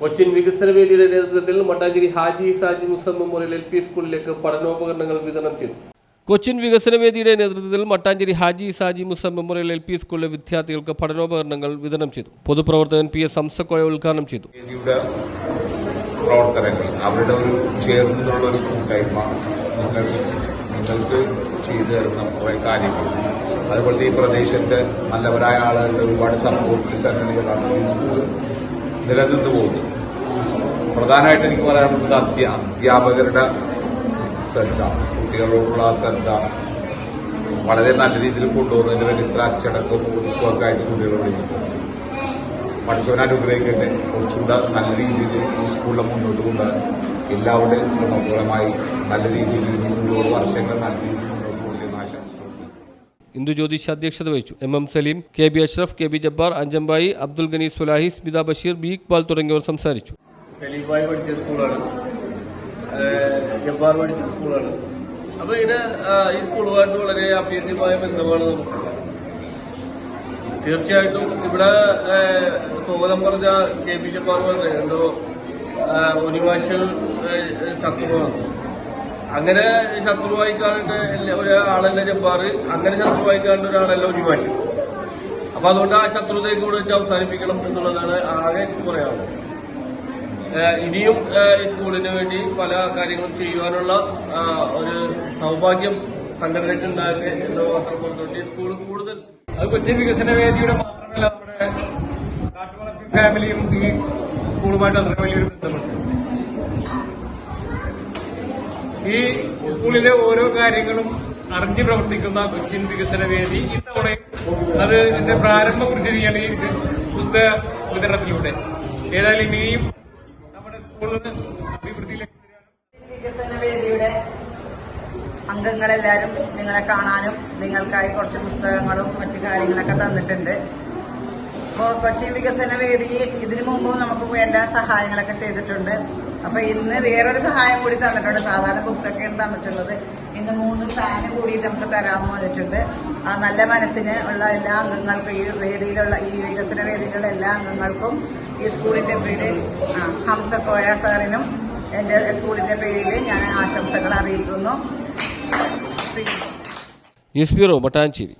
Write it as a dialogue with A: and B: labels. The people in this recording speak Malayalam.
A: Cochin വികസന വേദിയുടെ നേതൃത്വത്തിൽ Mattancherry Haji Saji Musam memorial L P സ്കൂളിലേക്ക് പഠനോപകരണങ്ങൾ വിതരണം ചെയ്തു. കൊച്ചിൻ വികസന വേദിയുടെ നേതൃത്വത്തിൽ Mattancherry Haji Saji Musam memorial L P സ്കൂളിലെ വിദ്യാർത്ഥികൾക്ക് പഠനോപകരണങ്ങൾ വിതരണം ചെയ്തു. പൊതുപ്രവർത്തകൻ പി എസ് ഹംസക്കോയ ഉദ്ഘാടനം ചെയ്തു.
B: പ്രവർത്തനങ്ങൾ അവരുടെ ഒരു ചേർന്നുള്ള ഒരു കൂട്ടായ്മ നിങ്ങൾ നിങ്ങൾക്ക് ചെയ്തു തരുന്ന കുറേ കാര്യങ്ങൾ. അതുപോലത്തെ ഈ പ്രദേശത്ത് നല്ലവരായ ആളുകളുടെ ഒരുപാട് സപ്പോർട്ടിൽ സ്കൂൾ നിലനിന്ന് പോകുന്നു പ്രധാനമായിട്ട് എനിക്ക് പറയാനുള്ളത് അധ്യ അധ്യാപകരുടെ ശ്രദ്ധ കുട്ടികളോടുള്ള ശ്രദ്ധ വളരെ നല്ല രീതിയിൽ കൊണ്ടുപോകുന്നതിന് വേണ്ടി ഇത്ര അച്ചടക്കവും ഒക്കെ ആയിട്ട് കുട്ടികളോട് ഇരിക്കുന്നു. പഠിച്ചവനെ അനുഗ്രഹിക്കട്ടെ കുറച്ചുകൂടെ നല്ല രീതിയിൽ ഈ സ്കൂളിലെ മുന്നോട്ട് കൊണ്ടുപോകാൻ എല്ലാവരുടെയും ശ്രമഫലമായി നല്ല രീതിയിൽ നൂറ് വർഷങ്ങൾ നല്ല രീതിയിൽ
A: ഇന്ദു ജ്യോതിഷ അധ്യക്ഷത വഹിച്ചു. M M Saleem K B Ashraf K B Jabbar അഞ്ചമ്പായി Abdul Gani സുലാഹി സ്മിത ബഷീർ ബി ഇക്ബാൽ തുടങ്ങിയവർ സംസാരിച്ചു.
C: സലീമായി പഠിച്ച സ്കൂളാണ്. ജബ്ബാർ പഠിച്ച സ്കൂളാണ്. അപ്പൊ ഇതിന് ഈ സ്കൂളുമായിട്ട് വളരെ അഭ്യർത്ഥ്യമായ ബന്ധമാണ് തീർച്ചയായിട്ടും ഇവിടെ സ്വാഗതം പറഞ്ഞ കെ പി ജബ്ബാർ പറഞ്ഞ എന്തോ ഒനിമാഷൽ ശത്രുവാണ് അങ്ങനെ ശത്രു വായിക്കാണ്ട് ഒരാളല്ലേ ജബ്ബാർ അങ്ങനെ ശത്രു വായിക്കാണ്ട് ഒരാളല്ല ഒനിമാഷ് അപ്പൊ അതുകൊണ്ട് ആ ശത്രുതയെ കൂടെ വെച്ച് അവസാനിപ്പിക്കണം എന്നുള്ളതാണ് ആകെ പറയാനുള്ളത്. ഇനിയും സ്കൂളിന് വേണ്ടി പല കാര്യങ്ങളും ചെയ്യുവാനുള്ള ഒരു സൗഭാഗ്യം സംഘടനയ്ക്ക് ഉണ്ടാകട്ടെ എന്ന് മാത്രം പറഞ്ഞുകൊണ്ട് സ്കൂൾ കൂടുതൽ
D: അത് കൊച്ചി വികസന വേദിയുടെ മാത്രമല്ല നമ്മുടെ കാട്ടുവളർത്തി ഫാമിലിയും ഈ സ്കൂളുമായിട്ട് അത്ര വലിയൊരു ബന്ധമുണ്ട്. ഈ സ്കൂളിലെ ഓരോ കാര്യങ്ങളും അറിഞ്ഞു പ്രവർത്തിക്കുന്ന കൊച്ചിൻ വികസന വേദി ഇത്തവണ അത് എന്റെ പ്രാരംഭം കുറിച്ചിരിക്കുകയാണ് ഈ പുസ്തക വിതരണത്തിലൂടെ. ഏതായാലും ഇനിയും നമ്മുടെ സ്കൂളിന് അഭിവൃദ്ധിയിലേക്ക്
E: അംഗങ്ങളെല്ലാവരും നിങ്ങളെ കാണാനും നിങ്ങൾക്കായി കുറച്ച് പുസ്തകങ്ങളും മറ്റു കാര്യങ്ങളൊക്കെ തന്നിട്ടുണ്ട്. അപ്പോൾ കൊച്ചി വികസന വേദി ഇതിനു മുമ്പും നമുക്ക് വേണ്ട സഹായങ്ങളൊക്കെ ചെയ്തിട്ടുണ്ട്. അപ്പൊ ഇന്ന് വേറൊരു സഹായം കൂടി തന്നിട്ടുണ്ട്. സാധാരണ ബുക്സ് ഒക്കെയാണ് തന്നിട്ടുള്ളത്. ഇന്ന് മൂന്ന് ഫാന് കൂടി നമുക്ക് തരാമെന്ന് വന്നിട്ടുണ്ട് ആ നല്ല മനസ്സിന് ഉള്ള എല്ലാ അംഗങ്ങൾക്കും ഈ വേദിയിലുള്ള ഈ വികസന വേദിയിലുള്ള എല്ലാ അംഗങ്ങൾക്കും ഈ സ്കൂളിന്റെ പേര് ഹംസക്കോയ സാറിനും എന്റെ സ്കൂളിന്റെ പേരിൽ ഞാൻ ആശംസകൾ അറിയിക്കുന്നു.
A: News bureau Mattancherry